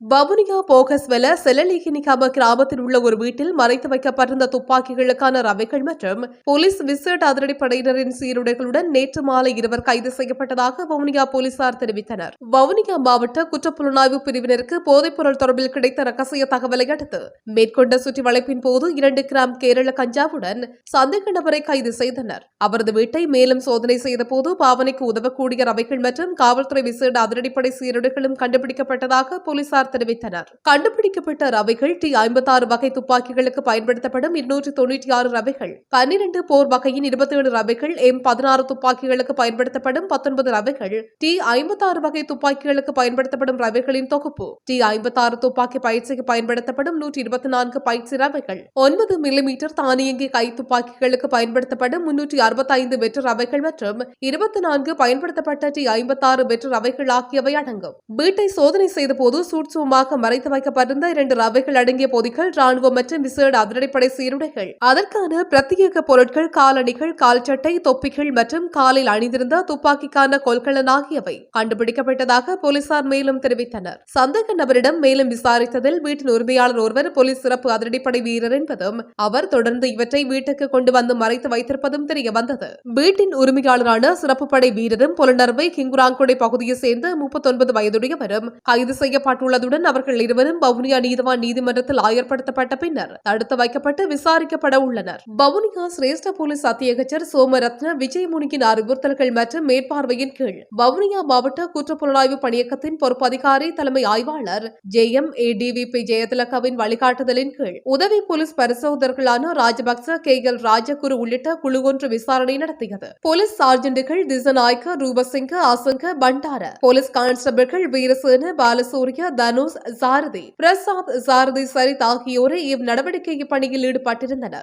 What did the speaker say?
வவுனியா போகஸ்வெல செலலிகினிகாம கிராமத்தில் உள்ள ஒரு வீட்டில் மறைத்து வைக்கப்பட்டிருந்த துப்பாக்கிகளுக்கான ரவைகள் மற்றும் போலீஸ் விசேட அதிரடிப்படையினரின் சீருடைகளுடன் நேற்று மாலை இருவர் கைது செய்யப்பட்டதாக வவுனியா போலீசார் தெரிவித்தனர். வவுனியா மாவட்ட குற்றப்புலனாய்வு பிரிவினருக்கு போதைப்பொருள் தொடர்பில் கிடைத்த ரகசிய தகவலை அடுத்து மேற்கொண்ட சுற்றி வளைப்பின் போது இரண்டு கிராம் கேரள கஞ்சாவுடன் சந்தேக நபரை கைது செய்தனர். அவரது வீட்டை மேலும் சோதனை செய்தபோது பாவனைக்கு உதவக்கூடிய ரவைகள் மற்றும் காவல்துறை விசேட அதிரடிப்படை சீருடைகளும் கண்டுபிடிக்கப்பட்டதாக போலீசார் தெரிவித்தனர். கண்டுபிடிக்கப்பட்ட ரவைகள் டி ஐம்பத்தாறு வகை துப்பாக்கிகளுக்கு பயன்படுத்தப்படும் இருநூற்றி தொன்னூற்றி ஆறு ரவைகள். பன்னிரண்டு போர் வகையின் இருபத்தி ஏழு ரவைகள் எம் பதினாறு துப்பாக்கிகளுக்கு பயன்படுத்தப்படும் பத்தொன்பது ரவைகள். டி ஐம்பத்தாறு வகை துப்பாக்கிகளுக்கு பயன்படுத்தப்படும் ரவைகளின் தொகுப்பு. டி ஐம்பத்தாறு துப்பாக்கி பயிற்சிக்கு பயன்படுத்தப்படும் நூற்றி இருபத்தி நான்கு பயிற்சி ரவைகள். ஒன்பது மில்லிமீட்டர் தானியங்கி கை துப்பாக்கிகளுக்கு பயன்படுத்தப்படும் முன்னூற்றி அறுபத்தைந்து வெற்று ரவைகள் மற்றும் இருபத்தி நான்கு பயன்படுத்தப்பட்ட டி ஐம்பத்தாறு வெற்று ரவைகள் ஆகியவை அடங்கும். வீட்டை சோதனை செய்த போது செய்தபோது சூட்சுமமாக மறைத்து வைக்கப்பட்டிருந்த இரண்டு ரவைகள் அடங்கிய பொதிகள் ராணுவம் மற்றும் விசேட அதிரடிப்படை சீருடைகள். அதற்கான பிரத்யேக பொருட்கள் காலணிகள் கால்சட்டை தொப்பிகள் மற்றும் காலில் அணிந்திருந்த துப்பாக்கிக்கான கொள்கலன் ஆகியவை கண்டுபிடிக்கப்பட்டதாக போலீசார் மேலும் தெரிவித்தனர். சந்தேக நபரிடம் மேலும் விசாரித்ததில் வீட்டின் உரிமையாளர் ஒருவர் போலீஸ் சிறப்பு அதிரடிப்படை வீரர் என்பதும் அவர் தொடர்ந்து இவற்றை வீட்டுக்கு கொண்டு வந்து மறைத்து வைத்திருப்பதும் தெரிய வந்தது. வீட்டின் உரிமையாளரான சிறப்பு படை வீரரும் புலனர்வை கிங்குராங்குடை பகுதியை சேர்ந்த முப்பத்தொன்பது வயதுடையவரும் கைது செய்யப்பட்டுள்ளது செய்யப்பட்டுள்ளதுடன் அவர்கள் இருவரும் வவுனியா நீதிவான் நீதிமன்றத்தில் ஆயர்படுத்தப்பட்ட பின்னர் தடுத்து வைக்கப்பட்டு விசாரிக்கப்பட உள்ளனர். வவுனியா சிரேஷ்ட போலீஸ் அத்தியகச்சர் சோமரத்ன விஜயமுனியின் அறிவுறுத்தல்கள் மற்றும் மேற்பார்வையின் கீழ் வவுனியா மாவட்ட குற்றப்புலனாய்வு பணியகத்தின் பொறுப்பு அதிகாரி தலைமை ஆய்வாளர் ஜே எம் ஏ டிவிபி ஜெயதிலகாவின் வழிகாட்டுதலின் கீழ் உதவி போலீஸ் பரிசோதகர்களான ராஜபக்ச கே எல் ராஜகுரு உள்ளிட்ட குழு ஒன்று விசாரணை நடத்தியது. போலீஸ் சார்ஜென்டுகள் திசநாயக்க ரூபசிங்க ஆசங்க பண்டார. போலீஸ் கான்ஸ்டபிள்கள் வீரசேன பாலசூரிய தனு தனுஷ் சாரதி. பிரசாத் சாரதி சரித் ஆகியோரை இவ் நடவடிக்கை பணியில் ஈடுபட்டிருந்தனர்.